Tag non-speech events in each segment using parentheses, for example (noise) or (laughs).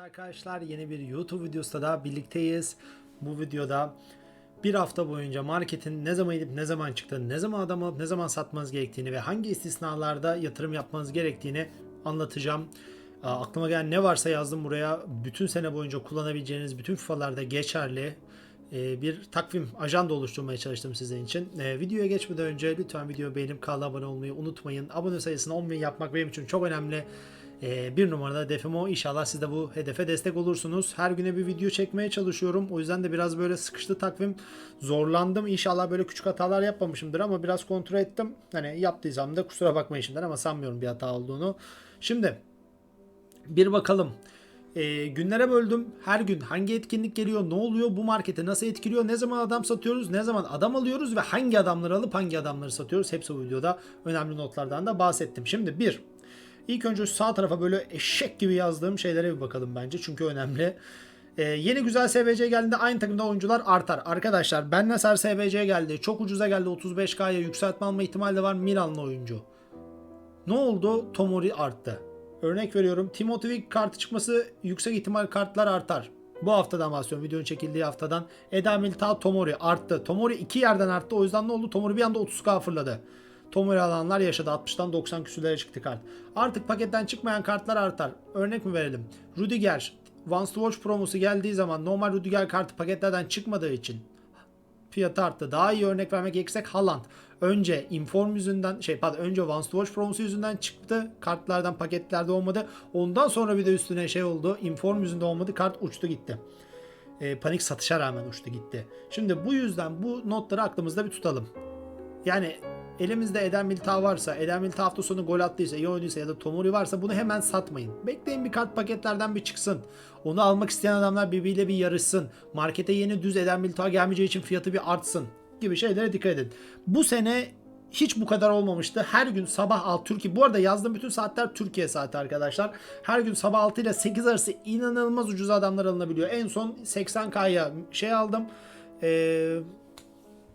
Evet arkadaşlar yeni bir YouTube videosunda da birlikteyiz. Bu videoda bir hafta boyunca marketin ne zaman gidip ne zaman çıktığını, ne zaman adam alıp ne zaman satmanız gerektiğini ve hangi istisnalarda yatırım yapmanız gerektiğini anlatacağım. Aklıma gelen ne varsa yazdım buraya. Bütün sene boyunca kullanabileceğiniz bütün FIFA'larda geçerli e, bir takvim ajanda oluşturmaya çalıştım sizin için. E, videoya geçmeden önce lütfen videoyu beğenip kanala abone olmayı unutmayın. Abone sayısını 10 bin yapmak benim için çok önemli. E, bir numarada hedefim o. İnşallah siz de bu hedefe destek olursunuz. Her güne bir video çekmeye çalışıyorum. O yüzden de biraz böyle sıkıştı takvim. Zorlandım. İnşallah böyle küçük hatalar yapmamışımdır ama biraz kontrol ettim. Hani yaptıysam da kusura bakmayın şimdiden ama sanmıyorum bir hata olduğunu. Şimdi bir bakalım. E, günlere böldüm. Her gün hangi etkinlik geliyor, ne oluyor, bu markete nasıl etkiliyor, ne zaman adam satıyoruz, ne zaman adam alıyoruz ve hangi adamları alıp hangi adamları satıyoruz. Hepsi bu videoda önemli notlardan da bahsettim. Şimdi bir, ilk önce sağ tarafa böyle eşek gibi yazdığım şeylere bir bakalım bence çünkü önemli. E, yeni güzel SBC geldiğinde aynı takımda oyuncular artar. Arkadaşlar Ben Nasser SBC geldi. Çok ucuza geldi. 35K'ya yükseltme alma ihtimali de var. Milanlı oyuncu. Ne oldu? Tomori arttı. Örnek veriyorum. Timothy kartı çıkması yüksek ihtimal kartlar artar. Bu haftadan bahsediyorum. Videonun çekildiği haftadan. Eda Militao Tomori arttı. Tomori iki yerden arttı. O yüzden ne oldu? Tomori bir anda 30k fırladı. Tomori alanlar yaşadı. 60'tan 90 küsürlere çıktı kart. Artık paketten çıkmayan kartlar artar. Örnek mi verelim? Rudiger. Once to Watch promosu geldiği zaman normal Rudiger kartı paketlerden çıkmadığı için fiyatı arttı. Daha iyi örnek vermek gerekirse Haaland. Önce Inform yüzünden şey pardon önce Once to Watch promosu yüzünden çıktı. Kartlardan paketlerde olmadı. Ondan sonra bir de üstüne şey oldu. Inform yüzünden olmadı. Kart uçtu gitti. E, panik satışa rağmen uçtu gitti. Şimdi bu yüzden bu notları aklımızda bir tutalım. Yani elimizde Eden Militao varsa, Eden Militao hafta sonu gol attıysa, iyi oynadıysa ya da Tomori varsa bunu hemen satmayın. Bekleyin bir kart paketlerden bir çıksın. Onu almak isteyen adamlar birbiriyle bir yarışsın. Markete yeni düz Eden Militao gelmeyeceği için fiyatı bir artsın gibi şeylere dikkat edin. Bu sene hiç bu kadar olmamıştı. Her gün sabah 6 Türkiye. Bu arada yazdığım bütün saatler Türkiye saati arkadaşlar. Her gün sabah 6 ile 8 arası inanılmaz ucuz adamlar alınabiliyor. En son 80K'ya şey aldım. Eee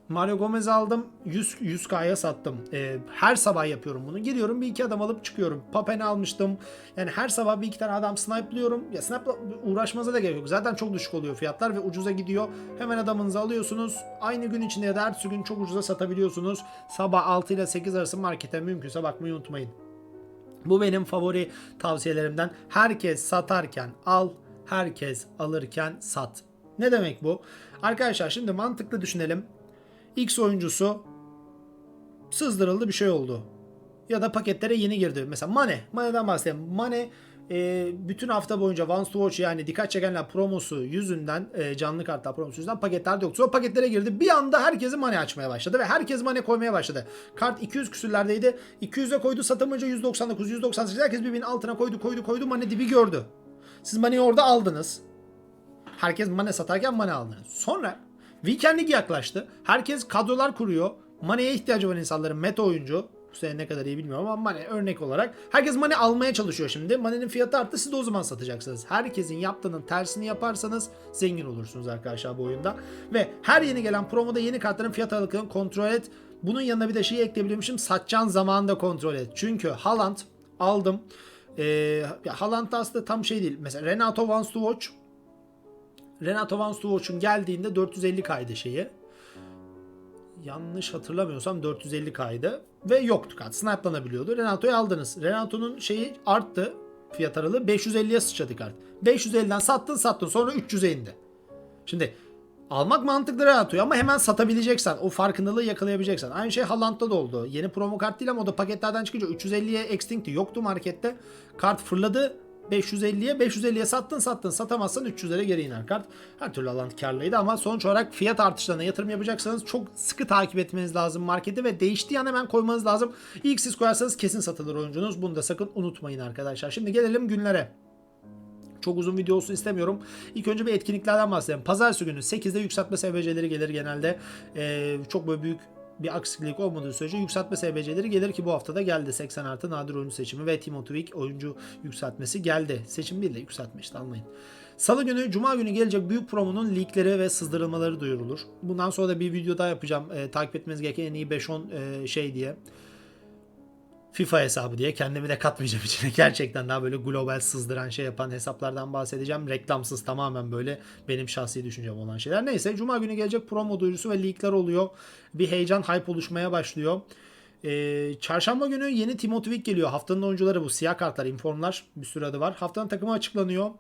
Mario Gomez aldım. 100 100K'ya sattım. Ee, her sabah yapıyorum bunu. Giriyorum bir iki adam alıp çıkıyorum. Papen'i almıştım. Yani her sabah bir iki tane adam snipe'lıyorum. Ya snipe'la uğraşmanıza da gerek yok. Zaten çok düşük oluyor fiyatlar ve ucuza gidiyor. Hemen adamınızı alıyorsunuz. Aynı gün içinde ya da ertesi gün çok ucuza satabiliyorsunuz. Sabah 6 ile 8 arası markete mümkünse bakmayı unutmayın. Bu benim favori tavsiyelerimden. Herkes satarken al, herkes alırken sat. Ne demek bu? Arkadaşlar şimdi mantıklı düşünelim. X oyuncusu sızdırıldı bir şey oldu. Ya da paketlere yeni girdi. Mesela Mane. Mane'den bahsedelim. Mane e, bütün hafta boyunca Once to Watch yani dikkat çekenler promosu yüzünden e, canlı kartlar promosu yüzünden paketlerde yoktu. Sonra paketlere girdi. Bir anda herkesi Mane açmaya başladı ve herkes Mane koymaya başladı. Kart 200 küsürlerdeydi. 200'e koydu satamayınca 199, 198 herkes birbirinin altına koydu koydu koydu Mane dibi gördü. Siz Mane'yi orada aldınız. Herkes Mane satarken Mane aldınız. Sonra Weekend Lig yaklaştı. Herkes kadrolar kuruyor. Mane'ye ihtiyacı var insanların. Meta oyuncu. Bu sene ne kadar iyi bilmiyorum ama Mane örnek olarak. Herkes Mane almaya çalışıyor şimdi. Mane'nin fiyatı arttı siz de o zaman satacaksınız. Herkesin yaptığının tersini yaparsanız zengin olursunuz arkadaşlar bu oyunda. Ve her yeni gelen promoda yeni kartların fiyat aralıklarını kontrol et. Bunun yanına bir de şeyi ekleyebilmişim. Satacağın zamanı da kontrol et. Çünkü Haaland aldım. Ee, Haaland da aslında tam şey değil. Mesela Renato wants to watch Renato Van Stovoç'un geldiğinde 450K'ydı şeyi. Yanlış hatırlamıyorsam 450K'ydı. Ve yoktu kart. Snipe'lanabiliyordu. Renato'yu aldınız. Renato'nun şeyi arttı. Fiyat aralığı 550'ye sıçradı kart. 550'den sattın sattın sonra 300'e indi. Şimdi almak mantıklı Renato'yu ama hemen satabileceksen, o farkındalığı yakalayabileceksen. Aynı şey Haaland'da da oldu. Yeni promo kart değil ama o da paketlerden çıkınca 350'ye Extinct'i yoktu markette. Kart fırladı 550'ye 550'ye sattın sattın satamazsan 300'lere geri iner kart. Her türlü alan karlıydı ama sonuç olarak fiyat artışlarına yatırım yapacaksanız çok sıkı takip etmeniz lazım marketi ve değiştiği an hemen koymanız lazım. İlk siz koyarsanız kesin satılır oyuncunuz. Bunu da sakın unutmayın arkadaşlar. Şimdi gelelim günlere. Çok uzun video olsun istemiyorum. İlk önce bir etkinliklerden bahsedelim. Pazartesi günü 8'de yükseltme SBC'leri gelir genelde. Ee, çok böyle büyük bir aksilik olmadığı sürece yükseltme SBC'leri gelir ki bu haftada geldi. 80 artı nadir oyuncu seçimi ve Timothy Wick oyuncu yükseltmesi geldi. Seçim değil de yükseltme işte anlayın. Salı günü, Cuma günü gelecek büyük promonun leakleri ve sızdırılmaları duyurulur. Bundan sonra da bir video daha yapacağım. E, takip etmeniz gereken en iyi 5-10 e, şey diye. FIFA hesabı diye kendimi de katmayacağım içine. (laughs) Gerçekten daha böyle global sızdıran şey yapan hesaplardan bahsedeceğim. Reklamsız tamamen böyle benim şahsi düşüncem olan şeyler. Neyse Cuma günü gelecek promo duyurusu ve leakler oluyor. Bir heyecan, hype oluşmaya başlıyor. Ee, çarşamba günü yeni Timothy Week geliyor. Haftanın oyuncuları bu. Siyah kartlar, informlar bir sürü adı var. Haftanın takımı açıklanıyor.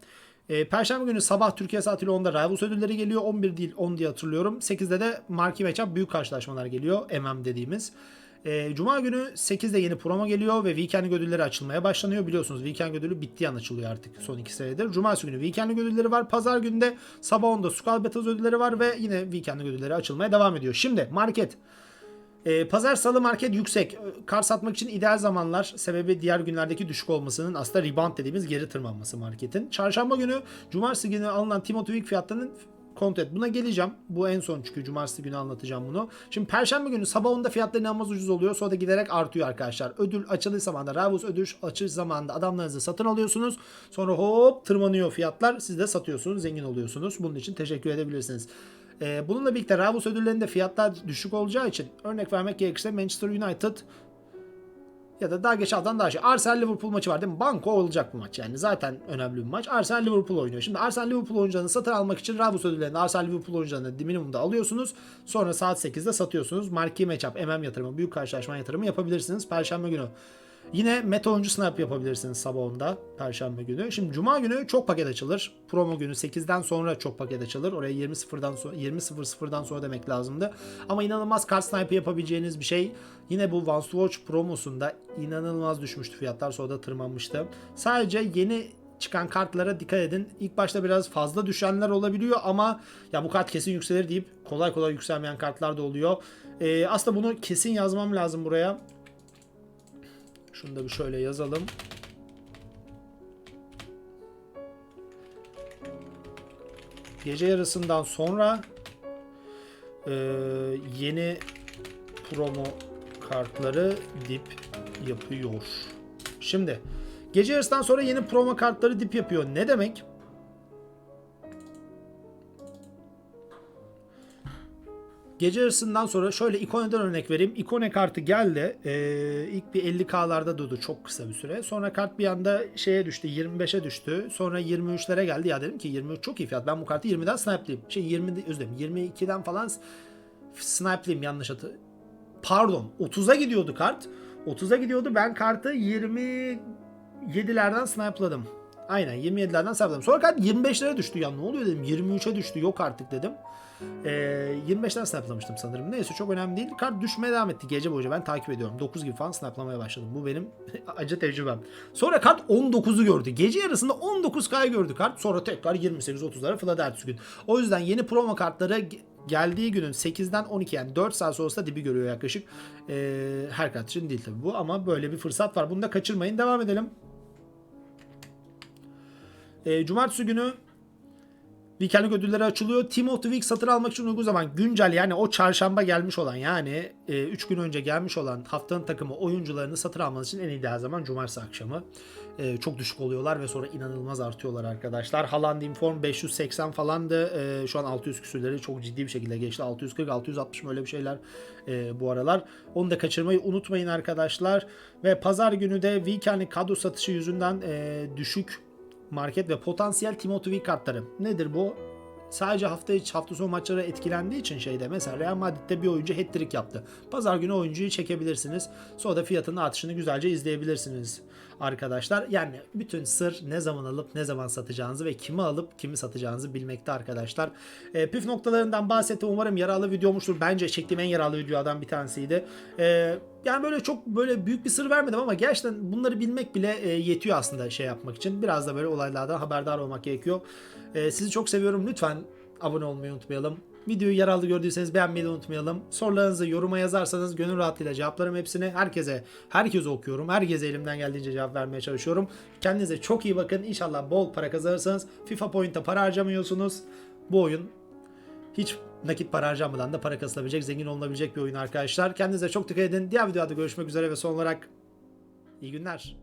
Ee, Perşembe günü sabah Türkiye saatiyle 10'da Rivals ödülleri geliyor. 11 değil 10 diye hatırlıyorum. 8'de de marquee matchup büyük karşılaşmalar geliyor. MM dediğimiz. Ee, Cuma günü 8'de yeni promo geliyor ve Weekend ödülleri açılmaya başlanıyor. Biliyorsunuz Weekend ödülü bittiği an açılıyor artık son 2 senedir. Cumartesi günü Weekend ödülleri var. Pazar günü sabah 10'da Skull Battles ödülleri var ve yine Weekend ödülleri açılmaya devam ediyor. Şimdi market. Ee, pazar salı market yüksek. Kar satmak için ideal zamanlar. Sebebi diğer günlerdeki düşük olmasının aslında rebound dediğimiz geri tırmanması marketin. Çarşamba günü, cumartesi günü alınan Timothy Week fiyatlarının et. Buna geleceğim. Bu en son çünkü cumartesi günü anlatacağım bunu. Şimdi perşembe günü sabah 10'da fiyatlar inanılmaz ucuz oluyor. Sonra da giderek artıyor arkadaşlar. Ödül açıldığı zamanda, Ravus ödül açıldığı zamanda adamlarınızı satın alıyorsunuz. Sonra hop tırmanıyor fiyatlar. Siz de satıyorsunuz, zengin oluyorsunuz. Bunun için teşekkür edebilirsiniz. Ee, bununla birlikte Ravus ödüllerinde fiyatlar düşük olacağı için örnek vermek gerekirse Manchester United ya da daha geç aldan daha şey. Arsenal Liverpool maçı var değil mi? Banko olacak bu maç yani. Zaten önemli bir maç. Arsenal Liverpool oynuyor. Şimdi Arsenal Liverpool oyuncularını satın almak için Ravus ödüllerini Arsenal Liverpool oyuncularını minimumda alıyorsunuz. Sonra saat 8'de satıyorsunuz. Marquee matchup, MM yatırımı, büyük karşılaşma yatırımı yapabilirsiniz. Perşembe günü. Yine meta oyuncu snap yapabilirsiniz sabah 10'da Perşembe günü. Şimdi Cuma günü çok paket açılır. Promo günü 8'den sonra çok paket açılır. Oraya 20.0'dan sonra 20.00'dan sonra demek lazımdı. Ama inanılmaz kart sniper yapabileceğiniz bir şey. Yine bu Vans to Watch promosunda inanılmaz düşmüştü fiyatlar. Sonra da tırmanmıştı. Sadece yeni çıkan kartlara dikkat edin. İlk başta biraz fazla düşenler olabiliyor ama ya bu kart kesin yükselir deyip kolay kolay yükselmeyen kartlar da oluyor. Ee, aslında bunu kesin yazmam lazım buraya. Şunu da bir şöyle yazalım. Gece yarısından sonra e, yeni promo kartları dip yapıyor. Şimdi gece yarısından sonra yeni promo kartları dip yapıyor. Ne demek? Gece yarısından sonra şöyle Ikone'den örnek vereyim. Ikone kartı geldi. Ee, ilk bir 50k'larda durdu çok kısa bir süre. Sonra kart bir anda şeye düştü 25'e düştü. Sonra 23'lere geldi. Ya dedim ki 23 çok iyi fiyat. Ben bu kartı 20'den snipe'layayım. Şey 20 özür dilerim 22'den falan snipe'layayım yanlış hatı. Pardon 30'a gidiyordu kart. 30'a gidiyordu. Ben kartı 27'lerden snipe'ladım. Aynen 27'lerden snipe'ladım. Sonra kart 25'lere düştü. Ya ne oluyor dedim. 23'e düştü. Yok artık dedim. Ee, 25'ten snaplamıştım sanırım. Neyse çok önemli değil. Kart düşmeye devam etti gece boyunca. Ben takip ediyorum. 9 gibi falan snaplamaya başladım. Bu benim (laughs) acı tecrübem. Sonra kart 19'u gördü. Gece yarısında 19K'yı gördü kart. Sonra tekrar 28-30'lara fırladı ertesi gün. O yüzden yeni promo kartları ge- geldiği günün 8'den 12 yani 4 saat sonrasında dibi görüyor yaklaşık. Ee, her kart için değil tabii bu ama böyle bir fırsat var. Bunu da kaçırmayın. Devam edelim. Ee, Cumartesi günü Weekend'lik ödülleri açılıyor. Timothy Week satın almak için uygun zaman güncel yani o çarşamba gelmiş olan yani 3 gün önce gelmiş olan haftanın takımı oyuncularını satın almanız için en ideal zaman cumartesi akşamı. E, çok düşük oluyorlar ve sonra inanılmaz artıyorlar arkadaşlar. Haaland Inform 580 falandı. E, şu an 600 küsürleri çok ciddi bir şekilde geçti. 640 660 mı öyle bir şeyler e, bu aralar. Onu da kaçırmayı unutmayın arkadaşlar. Ve pazar günü de Weekend'lik kadro satışı yüzünden e, düşük market ve potansiyel Timothy kartları. Nedir bu? Sadece hafta içi hafta sonu maçları etkilendiği için şeyde mesela Real Madrid'de bir oyuncu hat-trick yaptı. Pazar günü oyuncuyu çekebilirsiniz. Sonra da fiyatının artışını güzelce izleyebilirsiniz arkadaşlar. Yani bütün sır ne zaman alıp ne zaman satacağınızı ve kimi alıp kimi satacağınızı bilmekte arkadaşlar. E, püf noktalarından bahsettim. Umarım yararlı video olmuştur. Bence çektiğim en yararlı videolardan bir tanesiydi. E, yani böyle çok böyle büyük bir sır vermedim ama gerçekten bunları bilmek bile e, yetiyor aslında şey yapmak için. Biraz da böyle olaylardan haberdar olmak gerekiyor. E, sizi çok seviyorum. Lütfen abone olmayı unutmayalım. Videoyu yararlı gördüyseniz beğenmeyi de unutmayalım. Sorularınızı yoruma yazarsanız gönül rahatlığıyla cevaplarım hepsini. Herkese, herkese okuyorum. Herkese elimden geldiğince cevap vermeye çalışıyorum. Kendinize çok iyi bakın. İnşallah bol para kazanırsanız FIFA Point'te para harcamıyorsunuz. Bu oyun hiç nakit para harcamadan da para kasılabilecek, zengin olunabilecek bir oyun arkadaşlar. Kendinize çok dikkat edin. Diğer videoda görüşmek üzere ve son olarak iyi günler.